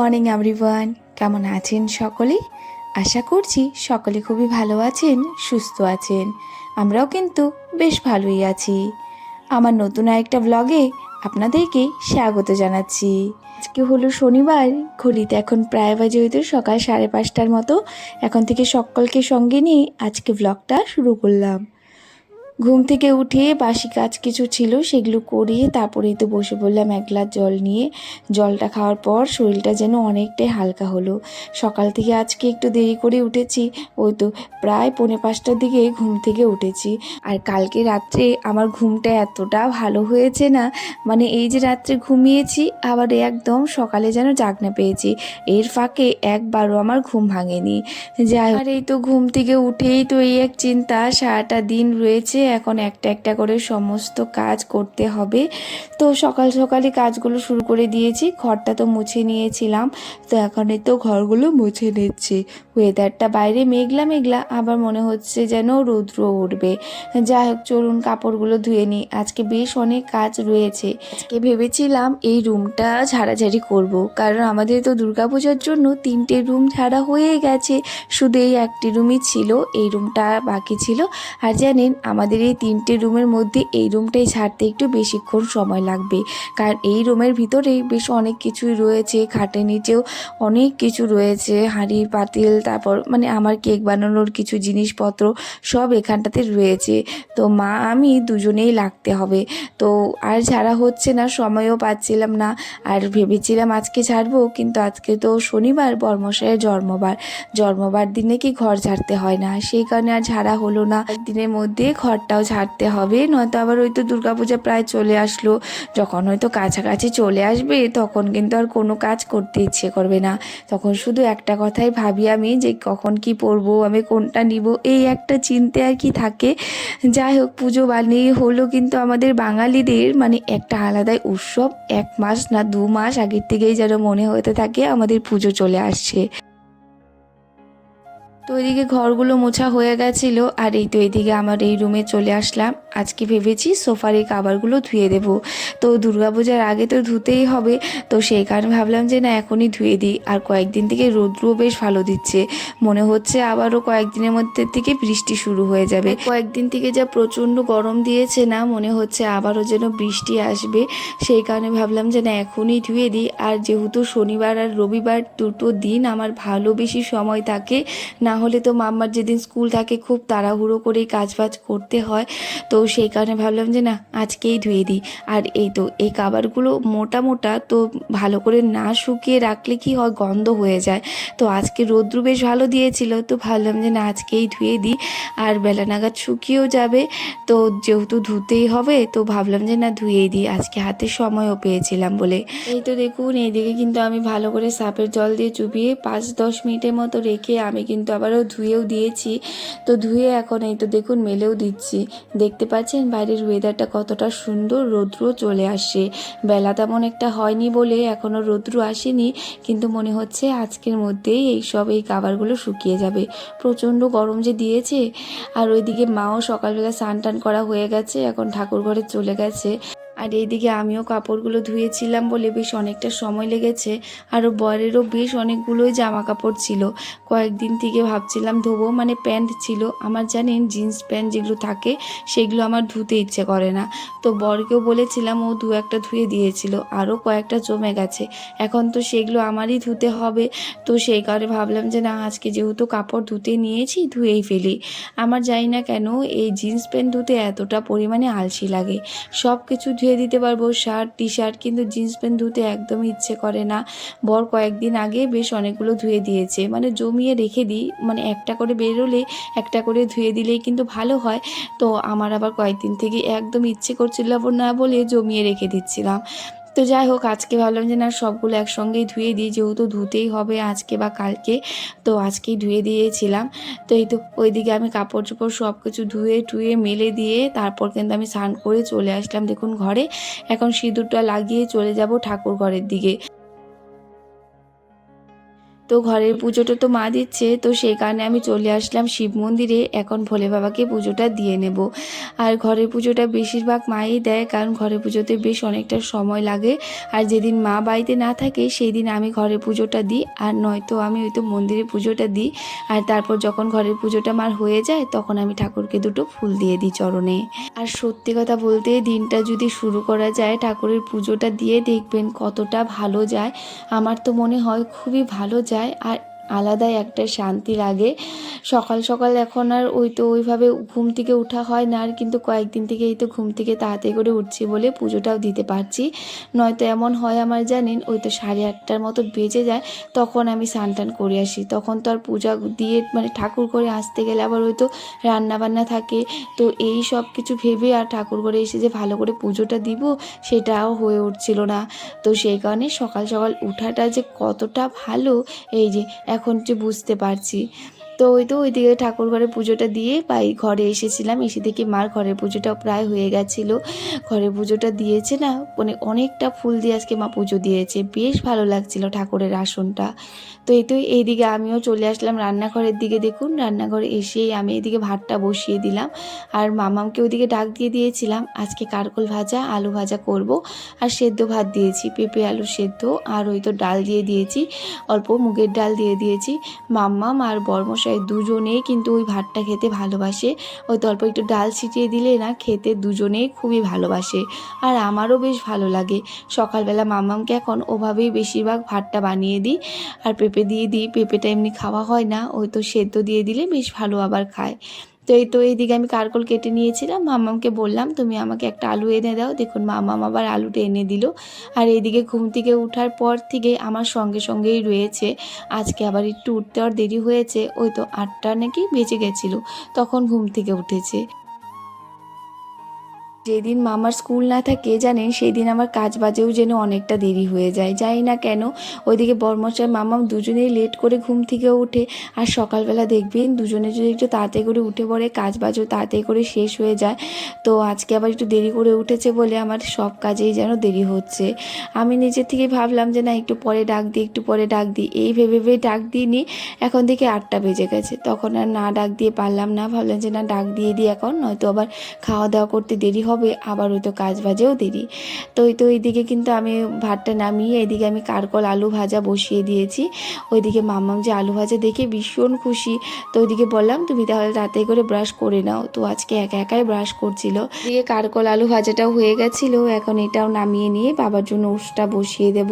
Morning, everyone. কেমন আছেন সকলে? আশা করছি সকলে খুবই ভালো আছেন, সুস্থ আছেন। আমরাও কিন্তু বেশ ভালোই আছি। আমার নতুন আরেকটা ব্লগে আপনাদেরকে স্বাগত জানাচ্ছি। আজকে হলো শনিবার, ঘড়িতে এখন প্রায় বাজে হয়তো সকাল সাড়ে পাঁচটার মতো। এখন থেকে সকলকে সঙ্গে নিয়ে আজকে ব্লগটা শুরু করলাম। ঘুম থেকে উঠে বাসি কাজ কিছু ছিল সেগুলো করিয়ে তারপরেই তো বসে পড়লাম এক গ্লাস জল নিয়ে। জলটা খাওয়ার পর শরীরটা যেন অনেকটাই হালকা হলো। সকাল থেকে আজকে একটু দেরি করে উঠেছি, ওই তো প্রায় পৌনে পাঁচটার দিকে ঘুম থেকে উঠেছি। আর কালকে রাত্রে আমার ঘুমটা এতটা ভালো হয়েছে না মানে এই যে রাত্রে ঘুমিয়েছি, আবার একদম সকালে যেন জাগনা পেয়েছি, এর ফাঁকে একবারও আমার ঘুম ভাঙেনি। যাই আর এই তো ঘুম থেকে উঠেই তো এই এক চিন্তা, সারাটা দিন রয়েছে এখন একটা একটা করে সমস্ত কাজ করতে হবে। তো সকাল সকালে কাজগুলো শুরু করে দিয়েছি। ঘরটা তো মুছে নিয়েছিলাম। তো এখন তো ঘরগুলো মুছে নিচ্ছি। ওয়েদারটা বাইরে মেঘলা মেঘলা, আবার মনে হচ্ছে যেন রৌদ্র উঠবে। যাই হোক, চলুন কাপড়গুলো ধুয়ে নিই। আজকে বেশ অনেক কাজ রয়েছে। আজকে ভেবেছিলাম এই রুমটা ঝাড়াঝাড়ি করব। কারণ আমাদের তো দুর্গাপূজার জন্য তিনটে রুম ঝাড়া হয়ে গেছে। শুধু এই একটি রুমই ছিল, এই রুমটা বাকি ছিল। আর জানেন, আমাদের এই তিনটে রুমের মধ্যে এই রুমটাই ছাড়তে একটু বেশিক্ষণ সময় লাগবে। কারণ এই রুমের ভিতরে বেশ অনেক কিছুই রয়েছে, খাটের নিচেও অনেক কিছু রয়েছে, হাঁড়ি, পাতিল, তারপর মানে আমার কেক বানানোর কিছু জিনিসপত্র সব এখানটাতে রয়েছে। তো মা, আমি দুজনেই লাগতে হবে। তো আর ছাড়া হচ্ছে না, সময়ও পাচ্ছিলাম না। আর ভেবেছিলাম আজকে ছাড়বো, কিন্তু আজকে তো শনিবার বর্মশায়ের জন্মবার। জন্মবার দিনে কি ঘর ঝাড়তে হয় না, সেই কারণে আর ঝাড়া হলো না। দিনের মধ্যে ঘরটাও ঝাড়তে হবে, নয়তো আবার ওই তো দুর্গাপূজা প্রায় চলে আসলো। যখন হয়তো কাছাকাছি চলে আসবে, তখন কিন্তু আর কোনো কাজ করতে ইচ্ছে করবে না। তখন শুধু একটা কথাই ভাবি আমি যে কখন কি পরবো, আমি কোনটা নিব, এই একটা চিন্তে আর কি থাকে। যাই হোক, পুজো বানিয়ে হলো কিন্তু আমাদের বাঙালিদের মানে একটা আলাদাই উৎসব, এক মাস না দু মাস আগের থেকেই যেন মনে হতে থাকে আমাদের পুজো চলে আসছে। তো ওইদিকে ঘরগুলো মোছা হয়ে গেছিল, আর এই তো এইদিকে আমার এই রুমে চলে আসলাম। আজকে ভেবেছি সোফার এই কাবারগুলো ধুয়ে দেব। তো দুর্গাপূজার আগে তো ধুতেই হবে। তো সেই কারণে ভাবলাম যে না, এখনই ধুয়ে দিই। আর কয়েকদিন থেকে রৌদ্রও বেশ ভালো দিচ্ছে। মনে হচ্ছে আবারও কয়েকদিনের মধ্যে থেকে বৃষ্টি শুরু হয়ে যাবে। কয়েকদিন থেকে যা প্রচণ্ড গরম দিয়েছে না, মনে হচ্ছে আবারও যেন বৃষ্টি আসবে। সেই কারণে ভাবলাম যে না, এখনই ধুয়ে দিই। আর যেহেতু শনিবার আর রবিবার দুটো দিন আমার ভালো বেশি সময় থাকে, না হলে তো মাম্মার যেদিন স্কুল থাকে, খুব তাড়াহুড়ো করেই কাজ বাজ করতে হয়। তো সেই কারণে ভাবলাম যে না, আজকেই ধুয়ে দিই। আর এই তো, এই কাবারগুলো মোটা মোটা তো ভালো করে না শুকিয়ে রাখলে কি হয়, গন্ধ হয়ে যায়। তো আজকে রৌদ্র বেশ ভালো দিয়েছিল, তো ভাবলাম যে না, আজকেই ধুয়ে দিই। আর বেলা নাগাদ শুকিয়েও যাবে, তো যেহেতু ধুতেই হবে, তো ভাবলাম যে না, ধুয়েই দিই। আজকে হাতে সময়ও পেয়েছিলাম বলে। এই তো দেখুন, এইদিকে কিন্তু আমি ভালো করে সাপের জল দিয়ে চুবিয়ে পাঁচ দশ মিনিটের মতো রেখে আমি কিন্তু আবারও ধুয়েও দিয়েছি। তো ধুয়ে এখন এই তো দেখুন, মেলেও দিচ্ছি। দেখতে পাচ্ছেন, বাইরের ওয়েদারটা কতটা সুন্দর রৌদ্র চলে আসে। বেলা তেমন একটা হয়নি বলে এখনও রৌদ্র আসেনি, কিন্তু মনে হচ্ছে আজকের মধ্যেই এই সব এই কাবারগুলো শুকিয়ে যাবে। প্রচণ্ড গরম যে দিয়েছে, আর ওইদিকে মাও সকালবেলা স্নান টান করা হয়ে গেছে, এখন ঠাকুর ঘরে চলে গেছে। আর এইদিকে আমিও কাপড়গুলো ধুয়েছিলাম বলে বেশ অনেকটা সময় লেগেছে। আর বরেরও বেশ অনেকগুলোই জামা কাপড় ছিল। কয়েকদিন থেকে ভাবছিলাম ধোবো মানে প্যান্ট ছিল। আমার জানেন, জিন্স প্যান্ট যেগুলো থাকে, সেগুলো আমার ধুতে ইচ্ছে করে না। তো বরকেও বলেছিলাম ও দু একটা ধুয়ে দিয়েছিল। আরও কয়েকটা জমে গেছে। এখন তো সেগুলো আমারই ধুতে হবে। তো সেই কারণে ভাবলাম যে না, আজকে যেহেতু কাপড় ধুতে নিয়েছি, ধুয়েই ফেলি। আমার জানি না কেন, এই জিন্স প্যান্ট ধুতে এতটা পরিমাণে আলসি লাগে। সব কিছু ধুয়ে দিতে পারব, শার্ট টি শার্ট কিন্তু জিন্স প্যান্ট ধুতে একদমই ইচ্ছে করে না। বর কয়েকদিন আগে বেশ অনেকগুলো ধুয়ে দিয়েছে। মানে জমিয়ে রেখে দিই মানে একটা করে বেরোলে একটা করে ধুয়ে দিলেই কিন্তু ভালো হয়। তো আমার আবার কয়েকদিন থেকে একদম ইচ্ছে করছিল না বলে জমিয়ে রেখে দিচ্ছিলাম। তো যাই হোক, আজকে ভাবলাম যে না, সবগুলো একসঙ্গেই ধুয়ে দিই, যেহেতু ধুতেই হবে আজকে বা কালকে। তো আজকেই ধুয়ে দিয়েছিলাম। তো এই তো ওইদিকে আমি কাপড় চোপড় সব কিছু ধুয়ে টুয়ে মেলে দিয়ে তারপর কিন্তু আমি স্নান করে চলে আসলাম দেখুন ঘরে। এখন সিঁদুরটা লাগিয়ে চলে যাব ঠাকুর ঘরের দিকে। তো ঘরের পুজোটা তো মা দিচ্ছে, তো সেই কারণে আমি চলে আসলাম শিব মন্দিরে। এখন ভোলে বাবাকে পুজোটা দিয়ে নেব। আর ঘরের পুজোটা বেশিরভাগ মাই দেয়, কারণ ঘরের পুজোতে বেশ অনেকটা সময় লাগে। আর যেদিন মা বাড়িতে না থাকে সেই দিন আমি ঘরের পুজোটা দিই। আর নয়তো আমি ওই তো মন্দিরে পুজোটা দিই। আর তারপর যখন ঘরের পুজোটা আমার হয়ে যায়, তখন আমি ঠাকুরকে দুটো ফুল দিয়ে দিই চরণে। আর সত্যি কথা বলতে, দিনটা যদি শুরু করা যায়, ঠাকুরের পুজোটা দিয়ে দেখবেন কতটা ভালো যায়। আমার তো মনে হয় খুবই ভালো যায়। আর আলাদাই একটা শান্তি লাগে। সকাল সকাল এখন আর ওই তো ওইভাবে ঘুম থেকে ওঠা হয় না আর কিন্তু কয়েকদিন থেকে এই তো ঘুম থেকে তাড়াতাড়ি করে উঠছি বলে পুজোটাও দিতে পারছি। নয়তো এমন হয় আমার জানেন, ওই তো সাড়ে আটটার মতো বেজে যায়, তখন আমি স্নান টান করে আসি। তখন তো আর পূজা দিয়ে মানে ঠাকুর করে আসতে গেলে আবার ওই তো রান্না বান্না থাকে। তো এই সব কিছু ভেবে আর ঠাকুর করে এসে যে ভালো করে পুজোটা দিব, সেটাও হয়ে উঠছিল না। তো সেই কারণে সকাল সকাল উঠাটা যে কতটা ভালো, এই যে এখন যে বুঝতে পারছি। তো ওই তো ওইদিকে ঠাকুর ঘরে পুজোটা দিয়ে পাই ঘরে এসেছিলাম। এসে দেখি মার ঘরের পুজোটাও প্রায় হয়ে গেছিল। ঘরের পুজোটা দিয়েছে না মানে অনেকটা ফুল দিয়ে আজকে মা পুজো দিয়েছে। বেশ ভালো লাগছিল ঠাকুরের আসনটা। তো এই তো এইদিকে আমিও চলে আসলাম রান্নাঘরের দিকে। দেখুন, রান্নাঘরে এসেই আমি এদিকে ভাতটা বসিয়ে দিলাম। আর মামামকে ওইদিকে ডাক দিয়ে দিয়েছিলাম, আজকে কারকল ভাজা, আলু ভাজা করব। আর সেদ্ধ ভাত দিয়েছি, পেঁপে, আলু সেদ্ধ। আর ওই তো ডাল দিয়ে দিয়েছি, অল্প মুগের ডাল দিয়ে দিয়েছি। মাম্মাম আর বর্মশাই দুজনেই কিন্তু ওই ভাতটা খেতে ভালোবাসে। ওই অল্প একটু ডাল ছিটিয়ে দিলে না, খেতে দুজনেই খুবই ভালোবাসে। আর আমারও বেশ ভালো লাগে। সকালবেলা মামামকে এখন ওভাবেই বেশিরভাগ ভাতটা বানিয়ে দিই। আর পেঁপে দিয়ে দিই। পেঁপেটা এমনি খাওয়া হয় না। ওই তো সেদ্ধ দিয়ে দিলে বেশ ভালো আবার খায়। তো এই তো এইদিকে আমি কারকল কেটে নিয়েছিলাম, মামামকে বললাম, তুমি আমাকে একটা আলু এনে দাও। দেখুন, মামাম আবার আলুটা এনে দিল। আর এইদিকে ঘুম থেকে উঠার পর থেকে আমার সঙ্গে সঙ্গেই রয়েছে। আজকে আবার একটু উঠতে আর দেরি হয়েছে, ওই তো আটটা নাকি বেঁচে গেছিল, তখন ঘুম থেকে উঠেছে। যেদিন মামার স্কুল না থাকে, জানেন সেই দিন আমার কাজ বাজেও যেন অনেকটা দেরি হয়ে যায়। জানি না কেন, ওইদিকে বর্মশাই মামা দুজনেই লেট করে ঘুম থেকে উঠে আর সকালবেলা দেখবেন, দুজনে যদি একটু তাড়াতাড়ি করে উঠে পড়ে, কাজ বাজও তাড়াতাড়ি করে শেষ হয়ে যায়। তো আজকে আবার একটু দেরি করে উঠেছে বলে আমার সব কাজেই যেন দেরি হচ্ছে। আমি নিজের থেকে ভাবলাম যে, না, একটু পরে ডাক দিই, একটু পরে ডাক দিই। এই ভেবে ভেবে ডাক দিইনি, এখন থেকে আটটা বেজে গেছে। তখন আর না ডাক দিয়ে পারলাম না, ভাবলাম যে, না, ডাক দিয়ে দিই এখন, নয়তো আবার খাওয়া দাওয়া করতে দেরি হবে। আবার ওই তো কাজ বাজেও দেরি। তো তো ওইদিকে কিন্তু আমি ভাতটা নামিয়ে, এদিকে আমি কারকল আলু ভাজা বসিয়ে দিয়েছি। ওইদিকে মাম্মাম যে আলু ভাজা দেখে ভীষণ খুশি। তো ওইদিকে বললাম, তুমি তাহলে তাড়াতাড়ি করে ব্রাশ করে নাও। তো আজকে একা একাই ব্রাশ করছিল। দিয়ে কারকল আলু ভাজাটাও হয়ে গেছিল। এখন এটাও নামিয়ে নিয়ে বাবার জন্য উষ্টা বসিয়ে দেব।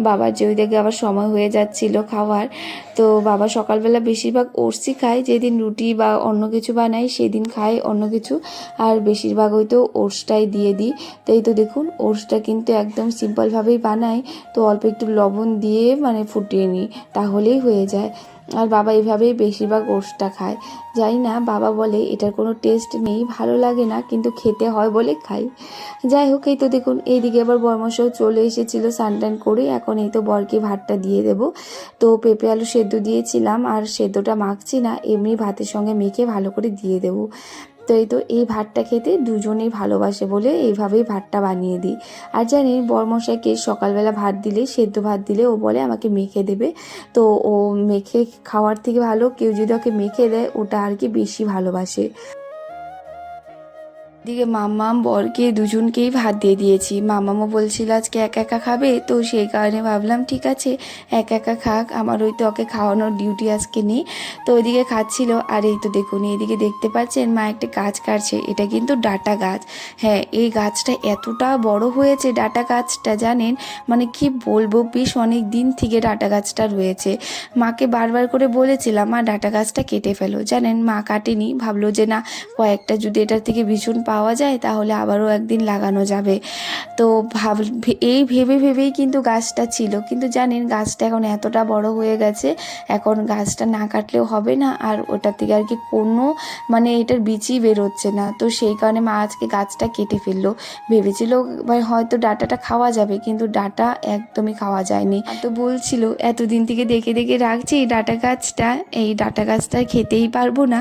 বাবার যে ওইদিকে আবার সময় হয়ে যাচ্ছিল খাওয়ার। তো বাবা সকালবেলা বেশিরভাগ ওটসই খায়। যেদিন রুটি বা অন্য কিছু বানাই সেদিন খায় অন্য কিছু। আর বেশিরভাগ ওই তো ওটসটাই দিয়ে দিই। তো এই তো দেখুন, ওটসটা কিন্তু একদম সিম্পলভাবেই বানাই। তো অল্প একটু লবণ দিয়ে মানে ফুটিয়ে নিই, তাহলেই হয়ে যায়। আর বাবা এইভাবেই বেশিরভাগ ওটসটা খায়। জানি না, বাবা বলে, এটার কোনো টেস্ট নেই, ভালো লাগে না, কিন্তু খেতে হয় বলে খাই। যাই হোক, এই তো দেখুন, এইদিকে আবার বর্মশাও চলে এসেছিল সানটান করে। এখন এই তো বরকে ভাতটা দিয়ে দেব। তো পেঁপে আলু সেদ্ধ দিয়েছিলাম, আর সেদ্ধটা মাখছি না, এমনি ভাতের সঙ্গে মেখে ভালো করে দিয়ে দেবো। তো এই তো, এই ভাতটা খেতে দুজনেই ভালোবাসে বলে এইভাবেই ভাতটা বানিয়ে দিই। আর জানি বরমশাইকে সকালবেলা ভাত দিলে, সেদ্ধ ভাত দিলে ও বলে আমাকে মেখে দেবে। তো ও মেখে খাওয়ার থেকে ভালো, কেউ যদি ওকে মেখে দেয়, ওটা আর কি বেশি ভালোবাসে। দিকে মাম্মাম, বরকে দুজনকেই ভাত দিয়ে দিয়েছি। মামামও বলছিল, আজকে একা একা খাবে? তো সেই কারণে ভাবলাম, ঠিক আছে, একা একা খাক। আমার ওই তো ওকে খাওয়ানোর ডিউটি আজকে নেই। তো ওইদিকে খাচ্ছিল। আর এই তো দেখুন, এইদিকে দেখতে পাচ্ছেন, মা একটা গাছ কাটছে। এটা কিন্তু ডাটা গাছ। হ্যাঁ এই গাছটা এতটা বড় হয়েছে ডাটা গাছটা, জানেন? মানে কি বলব, বেশ অনেক দিন থেকে ডাটা গাছটা রয়েছে। মাকে বারবার করে বলেছিলাম, মা, ডাটা গাছটা কেটে ফেলো। জানেন, মা কাটেনি। ভাবলো যে, না, কয়েকটা যদি এটার থেকে ভীষণ পাওয়া যায়, তাহলে আবারও একদিন লাগানো যাবে। তো ভাব এই ভেবে ভেবেই কিন্তু গাছটা ছিল। কিন্তু জানেন, গাছটা এখন এতটা বড় হয়ে গেছে, এখন গাছটা না কাটলেও হবে না, আর ওটার থেকে আর কি কোনো মানে এটার বিচি বেরোচ্ছে না। তো সেই কারণে মা আজকে গাছটা কেটে ফেলল। ভেবেছিল হয়তো ডাটাটা খাওয়া যাবে, কিন্তু ডাটা একদমই খাওয়া যায়নি। তো বলছিল, এতদিন থেকে দেখে দেখে রাখছি এই ডাটা গাছটা, এই ডাটা গাছটা খেতেই পারব না।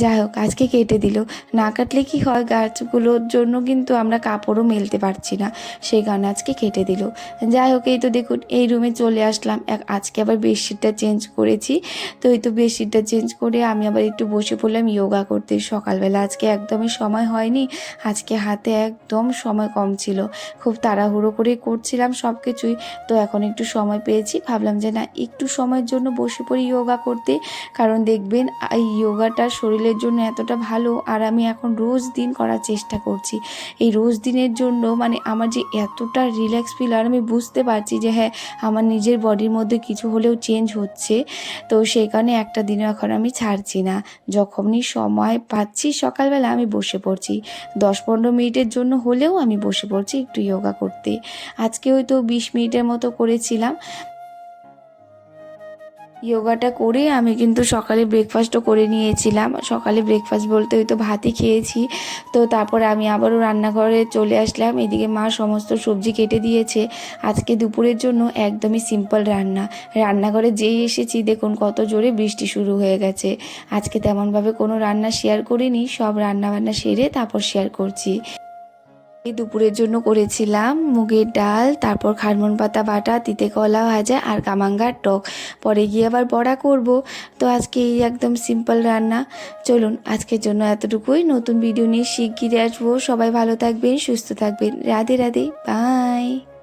যাই হোক, আজকে কেটে দিল। না কাটলে কি হয় গা কাজগুলোর জন্য কিন্তু আমরা কাপড়ও মেলতে পারছি না। সেই কারণে আজকে কেটে দিল। যাই হোক, এই তো দেখুন, এই রুমে চলে আসলাম। আজকে আবার বেডশিটটা চেঞ্জ করেছি। তো এই তো বেডশিটটা চেঞ্জ করে আমি আবার একটু বসে পড়লাম যোগা করতে। সকালবেলা আজকে একদমই সময় হয়নি। আজকে হাতে একদম সময় কম ছিল। খুব তাড়াহুড়ো করে করছিলাম সব কিছুই তো এখন একটু সময় পেয়েছি। ভাবলাম যে না, একটু সময়ের জন্য বসে পড়ি যোগা করতে। কারণ দেখবেন, এই যোগাটা শরীরের জন্য এতটা ভালো। আর আমি এখন রোজ দিন করার চেষ্টা করছি। এই রোজ দিনের জন্য মানে আমার যে এতটা রিল্যাক্স ফিল আর আমি বুঝতে পারছি যে হ্যাঁ আমার নিজের বডির মধ্যে কিছু হলেও চেঞ্জ হচ্ছে। তো সেই কারণে একটা দিনও এখন আমি ছাড়ছি না। যখনই সময় পাচ্ছি, সকালবেলা আমি বসে পড়ছি। দশ পনেরো মিনিটের জন্য হলেও আমি বসে পড়ছি একটু যোগা করতে। আজকে ওই তো বিশ মিনিটের মতো করেছিলাম। যোগাটা করে আমি কিন্তু সকালে ব্রেকফাস্টও করে নিয়েছিলাম। সকালে ব্রেকফাস্ট বলতে ওই তো ভাতই খেয়েছি। তো তারপরে আমি আবারও রান্নাঘরে চলে আসলাম। এদিকে মা সমস্ত সবজি কেটে দিয়েছে। আজকে দুপুরের জন্য একদমই সিম্পল রান্না। রান্নাঘরে যেই এসেছি, দেখুন কত জোরে বৃষ্টি শুরু হয়ে গেছে। আজকে তেমনভাবে কোনো রান্না শেয়ার করিনি। সব রান্না বান্না সেরে তারপর শেয়ার করছি। দুপুরের জন্য করেছিলাম মুগের ডাল, তারপর খারমন পাতা, বাটা, তিতে কলা ভাজা আর কামাঙ্গার টক। পরে গিয়ে আবার বড়া করব। তো আজকে এই একদম সিম্পল রান্না। চলুন, আজকের জন্য এতটুকুই। নতুন ভিডিও নিয়ে শিগগিরে আসব। সবাই ভালো থাকবেন, সুস্থ থাকবেন। রাধে রাধে। বাই